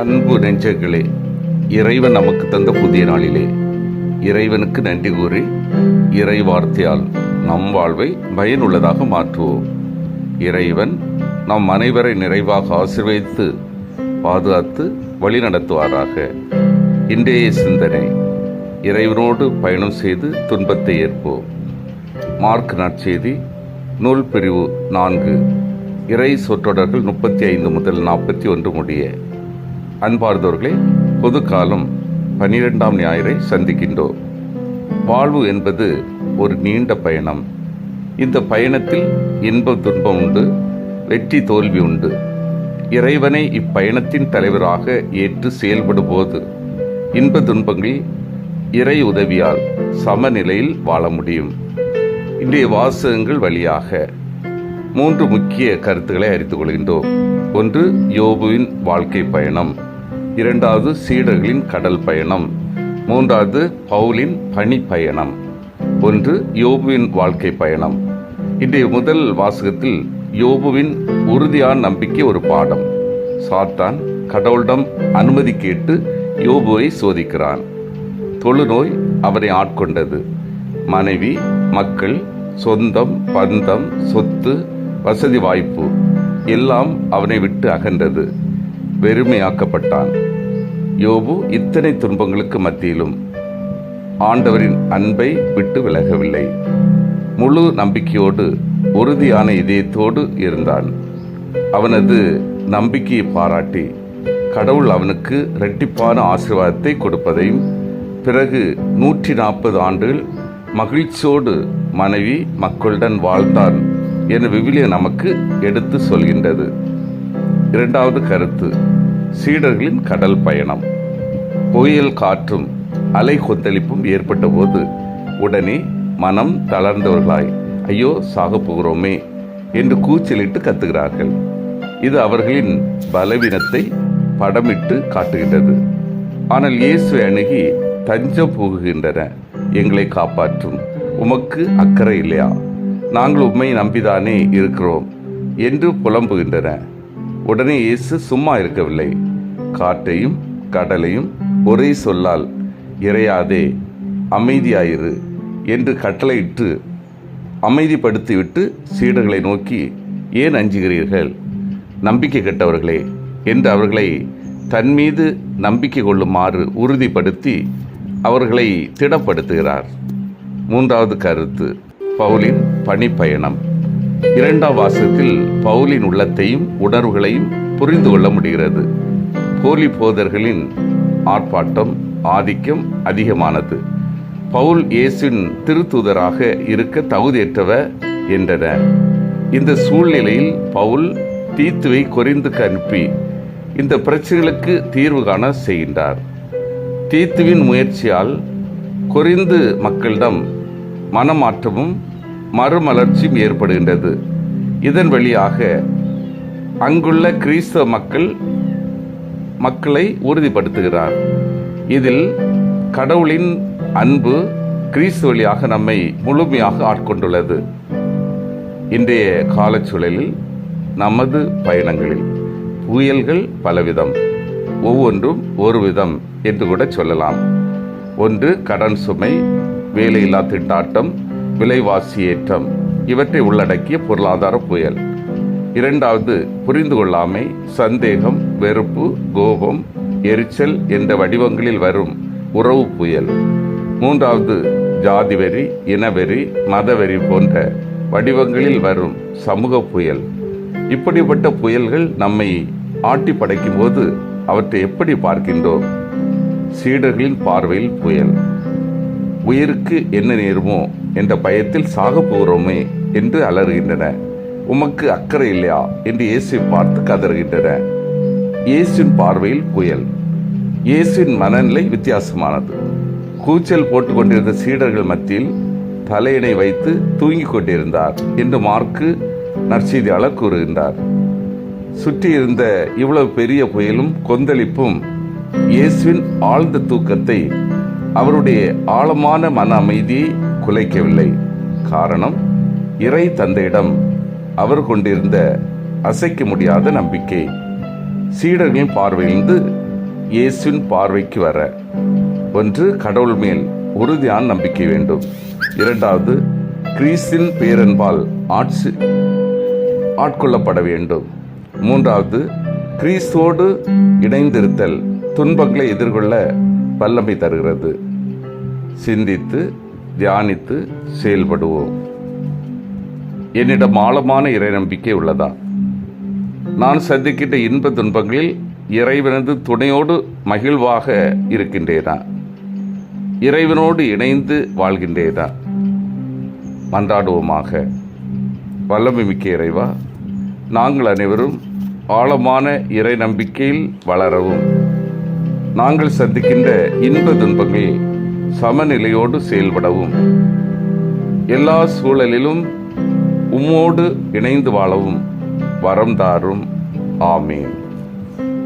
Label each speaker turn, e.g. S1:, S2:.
S1: அன்பு நெஞ்சங்களே இறைவன் நமக்கு தந்த புதிய நாளிலே. இறைவனுக்கு நன்றி கூறி இறை வார்த்தையால் நம் வாழ்வை பயனுள்ளதாக மாற்றுவோம். இறைவன் நம் அனைவரை நிறைவாக ஆசிர்வதித்து பாதுகாத்து வழிநடத்துவாராக. இன்றைய சிந்தனை இறைவனோடு பயணம் செய்து துன்பத்தை ஏற்போம். மார்க் நற்செய்தி நூல் பிரிவு நான்கு. இறை சொற்றொடர்கள் முப்பத்தி ஐந்து முதல் நாற்பத்தி ஒன்று முடிய அன்பார்ந்தவர்களே பொது காலம் பனிரெண்டாம் ஞாயிறை சந்திக்கின்றோம். வாழ்வு என்பது ஒரு நீண்ட பயணம். இந்த பயணத்தில் இன்பம் துன்பம் உண்டு வெற்றி தோல்வி உண்டு. இறைவனை இப்பயணத்தின் தலைவராக ஏற்று செயல்படும் போது இன்ப துன்பங்களில் இறை உதவியால் சமநிலையில் வாழ முடியும். இன்றைய வாசகங்கள் வழியாக மூன்று முக்கிய கருத்துக்களை அறிந்து கொள்கின்றோம். ஒன்று யோபுவின் வாழ்க்கை பயணம். இரண்டாவது சீடர்களின் கடல் பயணம். மூன்றாவது பவுலின் பணி பயணம். ஒன்று யோபுவின் வாழ்க்கை பயணம். இன்றைய முதல் வாசகத்தில் யோபுவின் உறுதியான நம்பிக்கை ஒரு பாடம். சாத்தான் கடவுளிடம் அனுமதி கேட்டு யோபுவை சோதிக்கிறான். தொழுநோய் அவனை ஆட்கொண்டது. மனைவி மக்கள் சொந்தம் பந்தம் சொத்து வசதி வாய்ப்பு எல்லாம் அவனை விட்டு அகன்றது. வெறுமையாக்கப்பட்டான். யோபு இத்தனை துன்பங்களுக்கு மத்தியிலும் ஆண்டவரின் அன்பை விட்டு விலகவில்லை. முழு நம்பிக்கையோடு உறுதியான இதயத்தோடு இருந்தான். அவனது நம்பிக்கையை பாராட்டி கடவுள் அவனுக்கு இரட்டிப்பான ஆசீர்வாதத்தை கொடுப்பதையும் பிறகு நூற்றி நாற்பது ஆண்டுகள் மகிழ்ச்சியோடு மனைவி மக்களுடன் வாழ்ந்தான் என விவிலிய நமக்கு எடுத்து சொல்கின்றது. இரண்டாவது கருத்து சீடர்களின் கடல் பயணம். புயல் காற்றும் அலை கொந்தளிப்பும் ஏற்பட்ட போது உடனே மனம் தளர்ந்தவர்களாய் ஐயோ சாக போகிறோமே என்று கூச்சலிட்டு கத்துகிறார்கள். இது அவர்களின் பலவீனத்தை படமிட்டு காட்டுகின்றது. ஆனால் இயேசு அணுகி தஞ்சம் போகுகின்றன எங்களை காப்பாற்றும். உமக்கு அக்கறை இல்லையா? நாங்கள் உண்மை நம்பிதானே இருக்கிறோம் என்று புலம்புகின்றன. உடனே இயேசு சும்மா இருக்கவில்லை. காட்டையும் கடலையும் ஒரே சொல்லால் இறையாதே அமைதியாயிரு என்று கட்டளையிட்டு அமைதிப்படுத்திவிட்டு சீடர்களை நோக்கி ஏன் அஞ்சுகிறீர்கள்? நம்பிக்கை கெட்டவர்களே என்று அவர்களை தன் மீது நம்பிக்கை கொள்ளுமாறு உறுதிப்படுத்தி அவர்களை திடப்படுத்துகிறார். மூன்றாவது கருத்து பவுலின் பணிப்பயணம். இரண்டாம் வாசத்தில் பவுலின் உள்ளத்தையும் உணர்வுகளையும் புரிந்து கொள்ள முடிகிறது. போலி போதர்களின் ஆர்ப்பாட்டம் ஆதிக்கம் அதிகமானது. பவுல் இயேசுவின் திருத்தூதராக இருக்க தகுதியற்றவர் என்றனர் இந்த சூழ்நிலையில் பவுல் தீத்துவை கொரிந்துக்கு அனுப்பி இந்த பிரச்சனைகளுக்கு தீர்வு காண செய்கின்றார். தீத்துவின் முயற்சியால் கொரிந்து மக்களிடம் மனமாற்றமும் மறுமலர்ச்சியும் ஏற்படுகின்றது. இதன் வழியாக அங்குள்ள கிறிஸ்தவ மக்கள் மக்களை உறுதிப்படுத்துகிறார். இதில் கடவுளின் அன்பு கிறிஸ்து வழியாக நம்மை முழுமையாக ஆட்கொண்டுள்ளது. இன்றைய காலச்சூழலில் நமது பயணங்களில் புயல்கள் பலவிதம் ஒவ்வொன்றும் ஒரு விதம் என்று கூட சொல்லலாம். ஒன்று கடன் சுமை வேலையில்லா திண்டாட்டம் விலைவாசி ஏற்றம் இவற்றை உள்ளடக்கிய பொருளாதார புயல். இரண்டாவது புரிந்து கொள்ளாமை சந்தேகம் வெறுப்பு கோபம் எரிச்சல் என்ற வடிவங்களில் வரும் உறவு புயல். மூன்றாவது ஜாதிவெறி இனவெறி மதவெறி போன்ற வடிவங்களில் வரும் சமூக புயல். இப்படிப்பட்ட புயல்கள் நம்மை ஆட்டி படைக்கும் போது அவற்றை எப்படி பார்க்கின்றோம்? சீடர்களின் பார்வையில் புயல். உயிருக்கு என்ன நேருமோ என்ற பயத்தில் சாக போகிறோமே என்று அலறுகின்றன. உமக்கு அக்கறை இல்லையா? என்று இயேசு பார்த்து கதறுகின்றன. இயேசுவின் பார்வையில் புயல். இயேசுவின் மனநிலை வித்தியாசமானது. கூச்சல் போட்டு கொண்டிருந்த சீடர்கள் மத்தியில் தலையினை வைத்து தூங்கிக் கொண்டிருந்தார் என்று மார்க்கு நற்செய்தியாளர் கூறுகின்றார். சுற்றி இருந்த இவ்வளவு பெரிய புயலும் கொந்தளிப்பும் இயேசுவின் ஆழ்ந்த தூக்கத்தை அவருடைய ஆழமான மன அமைதியை குலைக்கவில்லை. காரணம் இறை தந்தையிடம் அவர் கொண்டிருந்த அசைக்க முடியாத நம்பிக்கை. சீடர்களின் பார்வையிலிருந்து இயேசுவின் பார்வைக்கு வர. ஒன்று கடவுள் மேல் உறுதியான நம்பிக்கை வேண்டும். இரண்டாவது கிறிஸ்தின் பேரன்பால் ஆட்சி ஆட்கொள்ளப்பட வேண்டும். மூன்றாவது கிறிஸ்துவோடு இணைந்திருத்தல் துன்பங்களை எதிர்கொள்ள வல்லமை தருகிறது. சிந்தித்து தியானித்து செயல்படுவோம். என்னிடம் ஆழமான இறை நம்பிக்கை உள்ளதா? நான் சந்திக்கின்ற இன்ப துன்பங்களில் இறைவனது துணையோடு மகிழ்வாக இருக்கின்றேனா? இறைவனோடு இணைந்து வாழ்கின்றேனா? மன்றாடுவோமாக. வல்லமை மிக்க இறைவா நாங்கள் அனைவரும் ஆழமான இறை நம்பிக்கையில் வளரவும். நாங்கள் சந்திக்கின்ற இன்ப துன்பங்களில் சமநிலையோடு செயல்படவும் எல்லா சூழலிலும் உம்மோடு இணைந்து வாழவும் வரம் தாரும். ஆமீன்.